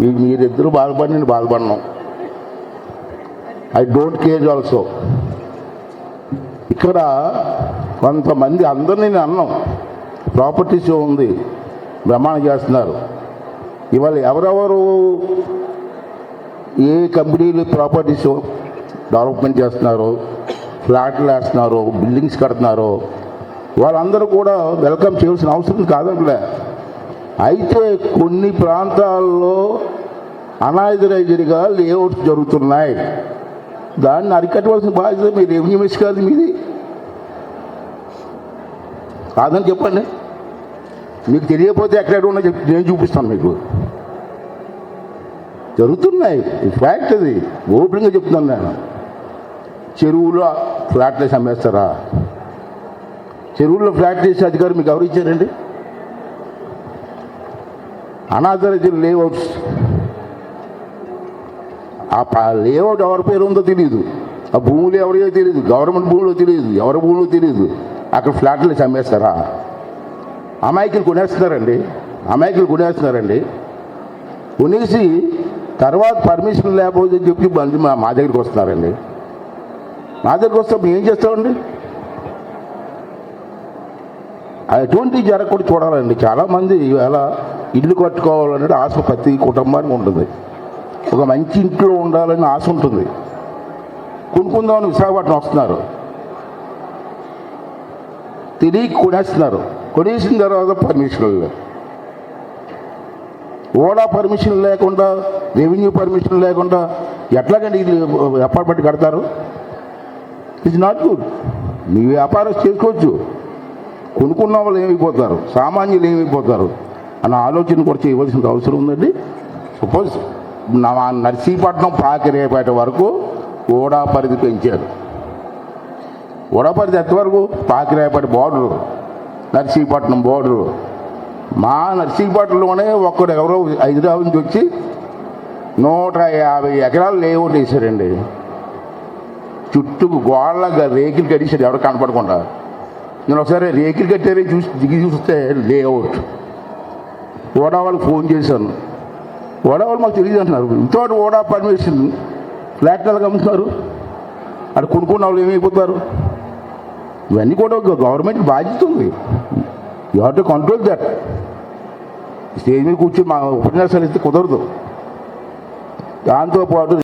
మీ- మీరిద్దరు బాధపడి నేను బాధపడినాం. ఐ డోంట్ కేర్ ఆల్సో ఇక్కడ కొంతమంది అందరినీ నేను అన్నాం. ప్రాపర్టీ షో ఉంది. బ్రహ్మాండం చేస్తున్నారు. ఇవాళ ఎవరెవరు ఏ కంపెనీలు ప్రాపర్టీ షో డెవలప్మెంట్ చేస్తున్నారో ఫ్లాట్లు వేస్తున్నారో బిల్డింగ్స్ కడుతున్నారో వాళ్ళందరూ కూడా వెల్కమ్ చేయాల్సిన అవసరం కాదండి అయితే కొన్ని ప్రాంతాల్లో అనాథరైజ్డ్గా లేఅవుట్స్ జరుగుతున్నాయి. దాన్ని అరికట్టవలసిన బాధ్యత మీ రెవెన్యూ మినిస్టర్ కాదు మీది. కాదని చెప్పండి. మీకు తెలియకపోతే ఎక్కడ ఉన్నా చెప్ నేను చూపిస్తాను మీకు. జరుగుతున్నాయి. ఫ్యాక్ట్ అది. ఓపెన్గా చెప్తున్నాను నేను. చెరువులో ఫ్లాట్లు అమ్మేస్తారా? చెరువుల్లో ఫ్లాట్ చేసే అధికారం మీకు ఎవరు ఇచ్చారండి? Unauthorised layouts. ఆ లేఅవుట్ ఎవరి పేరు ఉందో తెలియదు ఆ భూములు ఎవరియో తెలియదు గవర్నమెంట్ భూములో తెలియదు ఎవరి భూములో తెలియదు అక్కడ ఫ్లాట్లు చమ్మేస్తారా అమాయకులు కొనేస్తున్నారండి. అమాయకులు కొనేస్తున్నారండి. కొనేసి తర్వాత పర్మిషన్ లేకపోతే చెప్పి బండి మా దగ్గరికి వస్తున్నారండి. మా దగ్గరికి వస్తే మేము ఏం చేస్తామండి? అటువంటివి జరగకుండా చూడాలండి. చాలామంది ఇవాళ ఇల్లు కట్టుకోవాలనేది ఆశ ప్రతి కుటుంబానికి ఉంటుంది. ఒక మంచి ఇంట్లో ఉండాలని ఆశ ఉంటుంది. కొనుక్కుందామని విశాఖపట్నం వస్తున్నారు. తిరిగి కొనేస్తున్నారు. కొనేసిన తర్వాత పర్మిషన్లు ఓడా పర్మిషన్ లేకుండా రెవెన్యూ పర్మిషన్ లేకుండా ఎట్లాగండి ఇది అపార్ట్మెంట్ కడతారు? ఇట్స్ నాట్ గుడ్ మీ వ్యాపారం చేసుకోవచ్చు. కొనుక్కున్న వాళ్ళు ఏమైపోతారు? సామాన్యులు ఏమైపోతారు? అన్న ఆలోచన కూడా చేయవలసిన అవసరం ఉందండి. సపోజ్ నా నర్సీపట్నం పాకిరేపేట వరకు ఓడా పరిధి పెంచారు. ఓడా పరిధి ఎంతవరకు పాకిరేపేట బోర్డరు నర్సీపట్నం బోర్డరు. మా నర్సీపట్నంలోనే ఒక్కడు ఎవరో హైదరాబాద్ నుంచి వచ్చి నూట యాభై ఎకరాలు లేఅవుట్ వేశారండి. చుట్టూ గోళ్ళగా రేకులు కడిసాడు ఎవరు కనపడకుండా. నేను ఒకసారి రేకులు కట్టారే చూసి దిగి చూస్తే లేఅవుట్. ఓడా వాళ్ళకి ఫోన్ చేశాను. ఓడా వాళ్ళు మాకు తెలియదు అంటున్నారు. వితౌట్ ఓడా పర్మిషన్ ఫ్లాట్ ఎలా అమ్ముతున్నారు. అక్కడ కొనుక్కున్న వాళ్ళు ఏమైపోతారు? ఇవన్నీ కూడా గవర్నమెంట్ బాధ్యత ఉంది. You have to control that stage మీద కూర్చొని మా ఉపన్యాసాలు ఇస్తే కుదరదు. దాంతోపాటు